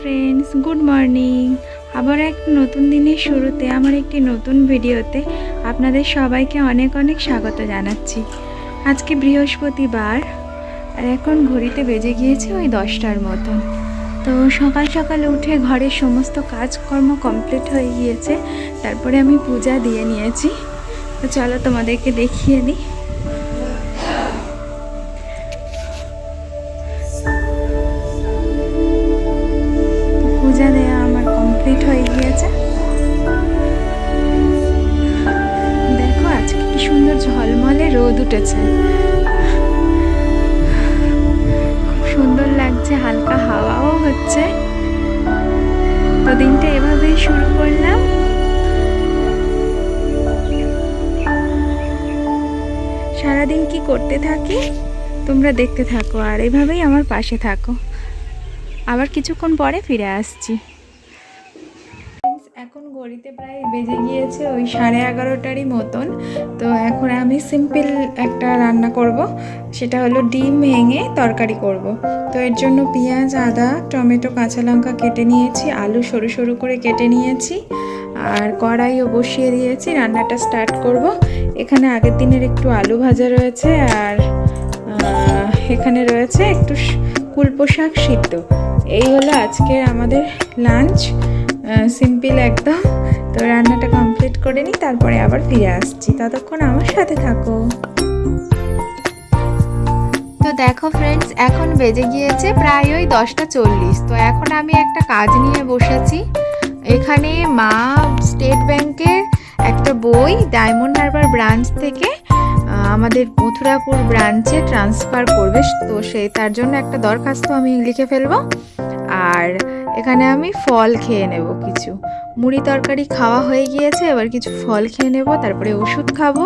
Friends good morning আবার এক নতুন দিনের শুরুতে আমার একটি নতুন ভিডিওতে আপনাদের সবাইকে অনেক অনেক স্বাগত জানাচ্ছি। আজকে বৃহস্পতিবার, আর এখন ঘড়িতে বেজে গিয়েছে ওই দশটার মতন তো সকাল সকাল উঠে ঘরের সমস্ত কাজকর্ম কমপ্লিট হয়ে গিয়েছে, তারপরে আমি পূজা দিয়ে নিয়েছি। তো চলো তোমাদেরকে দেখিয়ে দিই। উঠেছে খুব সুন্দর লাগছে, হালকা হাওয়াও হচ্ছে। তো দিনটা এভাবেই শুরু করলাম। সারাদিন কি করতে থাকি? তোমরা দেখতে থাকো আর এভাবেই আমার পাশে থাকো। আবার কিছুক্ষণ পরে ফিরে আসছি। এখন ঘড়িতে প্রায় বেজে গিয়েছে ওই সাড়ে এগারোটারই মতন। তো এখন আমি সিম্পল একটা রান্না করব। সেটা হলো ডিম ভেঙে তরকারি করব। তো এর জন্য পেঁয়াজ, আদা, টমেটো, কাঁচা লঙ্কা কেটে নিয়েছি, আলু সরু সরু করে কেটে নিয়েছি, আর কড়াইও বসিয়ে দিয়েছি, রান্নাটা স্টার্ট করব। এখানে আগের দিনের একটু আলু ভাজা রয়েছে, আর এখানে রয়েছে একটু কুলপো শাক সিদ্ধ। এই হলো আজকের আমাদের লাঞ্চ সিম্পল একদম। তো কমপ্লিট করে নিই, তারপরে আবার ফিরে আসছি। ততক্ষণ আমার সাথে থাকো। তো দেখো ফ্রেন্ডস এখন বেজে গিয়েছে প্রায় ওই দশটা চল্লিশ। তো এখন আমি একটা কাজ নিয়ে বসেছি। এখানে মা স্টেট ব্যাংকের একটা বই ডায়মন্ড হারবার ব্রাঞ্চ থেকে আমাদের মথুরাপুর ব্রাঞ্চে ট্রান্সফার করবে। তো সে, তার জন্য একটা দরখাস্ত আমি লিখে ফেলব। আর এখানে আমি ফল খেয়ে নেব কিছু। মুড়ি তরকারি খাওয়া হয়ে গিয়েছে, এবার কিছু ফল খেয়ে নেব, তারপরে ওষুধ খাব।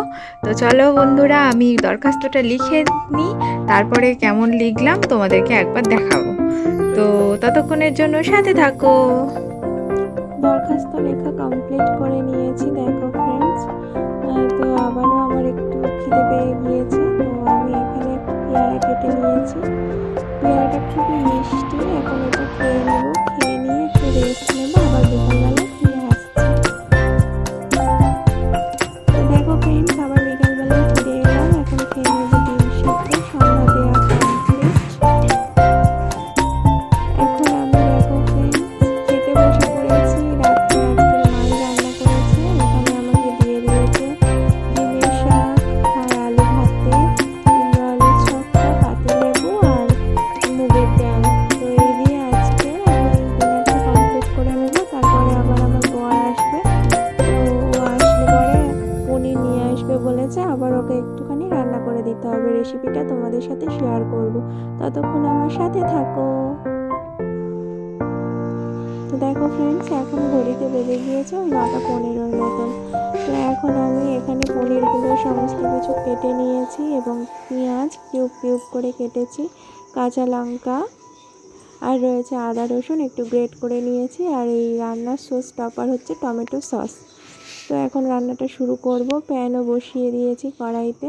তো চলো বন্ধুরা, আমি দরখাস্তটা লিখে নিই, তারপরে কেমন লিখলাম তোমাদেরকে একবার দেখাবো। তো ততক্ষণের জন্য সাথে থাকো। দরখাস্ত লেখা কমপ্লিট করে নিয়েছি, দেখো ফ্রেন্ডস তো আবারও আমার একটু খিদে পেয়ে গিয়েছে, তো আমি এখানে একটু পেয়ারা কেটে নিয়েছি। পেয়ারাটা খুবই মিষ্টি, এখন এটা খেয়ে নেব, খেয়ে নিয়ে একটু রেস্ট নেব, আবার বিকালবেলা দিতে হবে রেসিপিটা তোমাদের সাথে শেয়ার করব। ততক্ষণ আমার সাথে থাকো। তো দেখো ফ্রেন্ডস এখন ঘড়িতে বেজে গিয়েছে নটা পনেরোর মতন। তো এখন আমি এখানে পনিরগুলো সমস্ত কিছু কেটে নিয়েছি এবং পেঁয়াজ কিউব কিউব করে কেটেছি, কাঁচা লঙ্কা, আর রয়েছে আদা রসুন একটু গ্রেট করে নিয়েছি, আর এই রান্নার সস টপার হচ্ছে টমেটো সস তো এখন রান্নাটা শুরু করব। প্যানও বসিয়ে দিয়েছি কড়াইতে।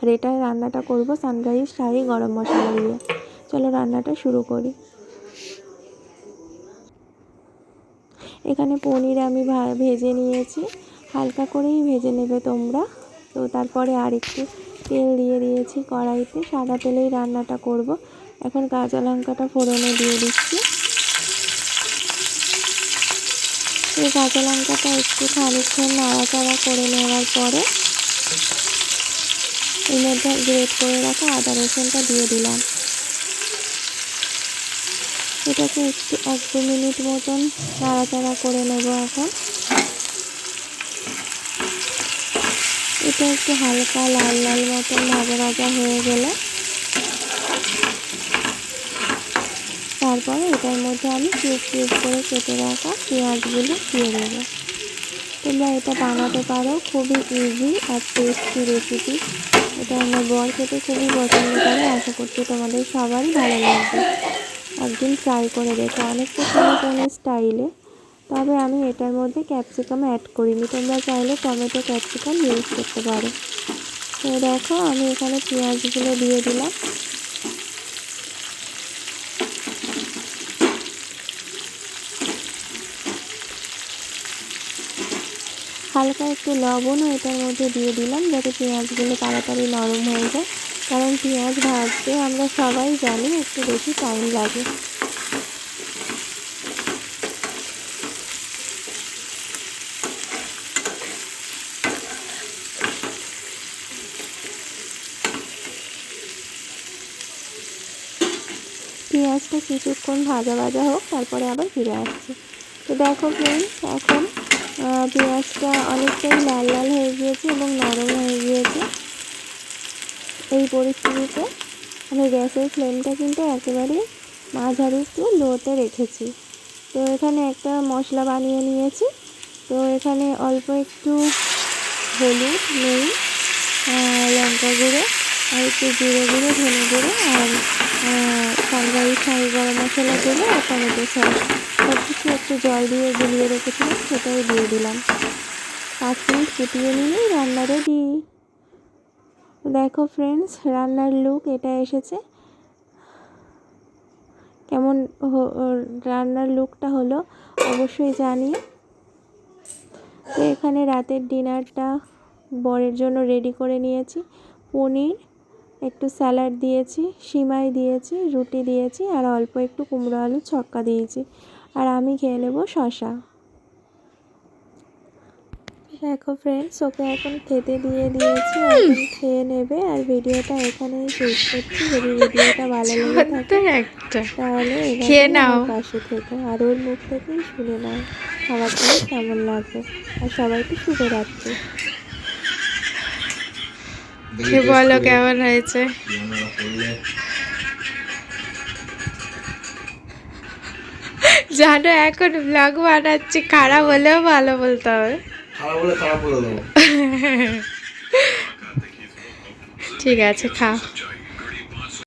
আর এটা রান্নাটা করব সানরাইজ শাহি গরম মশলা দিয়ে। চলো রান্নাটা শুরু করি। এখানে পনির আমি ভেজে নিয়েছি। হালকা করেই ভেজে নেবে তোমরা। তো তারপরে আর একটু তেল দিয়ে দিয়েছি কড়াইতে। সাদা তেলেই রান্নাটা করব। এখন কাঁচা লঙ্কাটা ফোড়নে দিয়ে দিচ্ছি। এই কাঁচা লঙ্কাটা একটু খানিকক্ষণ নাড়াচাড়া করে নেওয়ার পরে এর মধ্যে গ্রেট করে রাখা আদা রসুনটা দিয়ে দিলাম। এটাকে একটু এক দু মিনিট মতন নাড়াচাড়া করে নেব এখন। এটা একটু হালকা লাল লাল মতন ভাজা ভাজা হয়ে গেলে তারপরে এটার মধ্যে আমি কিউব কিউব করে কেটে রাখা পেঁয়াজগুলো দিয়ে দেবো। তোমরা এটা বানাতে পারো, খুবই ইজি আর টেস্টি রেসিপি এটা আমার বর খেতে খুবই পছন্দ করে। আশা করছি তোমাদের সবারই ভালো লাগবে। একদিন ট্রাই করে দেখো। অনেকটা কোনো স্টাইলে তবে আমি এটার মধ্যে ক্যাপসিকাম অ্যাড করিনি। তোমরা চাইলে টমেটো ক্যাপসিকাম ইউজ করতে পারো। তো দেখো, আমি এখানে পেঁয়াজগুলো দিয়ে দিলাম। হালকা একটু লবণও এটার মধ্যে দিয়ে দিলাম যাতে পেঁয়াজগুলো তাড়াতাড়ি নরম হয়ে যায়। কারণ পেঁয়াজ ভাজতে আমরা সবাই জানি একটু বেশি টাইম লাগে। পেঁয়াজটা কিছুক্ষণ ভাজা ভাজা হোক, তারপরে আবার ফিরে আসছি। তো দেখো ফ্রেন্ডস এখন পেঁয়াজটা অনেকটাই লাল লাল হয়ে গিয়েছে এবং নরম হয়ে গিয়েছে। এই পরিস্থিতিতে আমি গ্যাসের ফ্লেমটা কিন্তু একেবারেই মাঝারি একটু লোতে রেখেছি। তো এখানে একটা মশলা বানিয়ে নিয়েছি। তো এখানে অল্প একটু হলুদ, নুন লঙ্কা গুঁড়ো আর একটু জিরে গুঁড়ো, ধনে গুঁড়ো আর সানরাইজ শাহি গরম মশলা গুঁড়ো আর টমেটো সস। সব কিছু একটু জল দিয়ে গুলিয়ে রেখেছিলাম, সেটাই দিয়ে দিলাম। পাঁচ মিনিট ফুটিয়ে নিলেই রান্না রেডি দেখো ফ্রেন্ডস রান্নার লুক এটা এসেছে। কেমন রান্নার লুকটা হলো অবশ্যই জানিয়ে তো এখানে রাতের ডিনারটা বরের জন্য রেডি করে নিয়েছি। পনির একটু স্যালাড দিয়েছি সিমাই দিয়েছি রুটি দিয়েছি আর অল্প একটু কুমড়ো আলুর ছক্কা দিয়েছি। আর আমি খেয়ে নেব শশা দেখো ফ্রেন্ডস ওকে এখন খেতে দিয়ে দিয়েছি এখন খেয়ে নেবে আর ভিডিওটা এখানেই শেষ করছি। যদি ভিডিওটা ভালো লেগে থাকে তাহলে খেয়ে নাও। পাশে থেকে আর ওর মুখ থেকেই শুনে নাও। খাবারটা কেমন লাগবে আর সবাইকে শুভরাত্রি। বলো কেমন হয়েছে? জানো এখন ব্লগ বানাচ্ছি খারাপ হলেও ভালো বলতে হবে। ঠিক আছে খাও।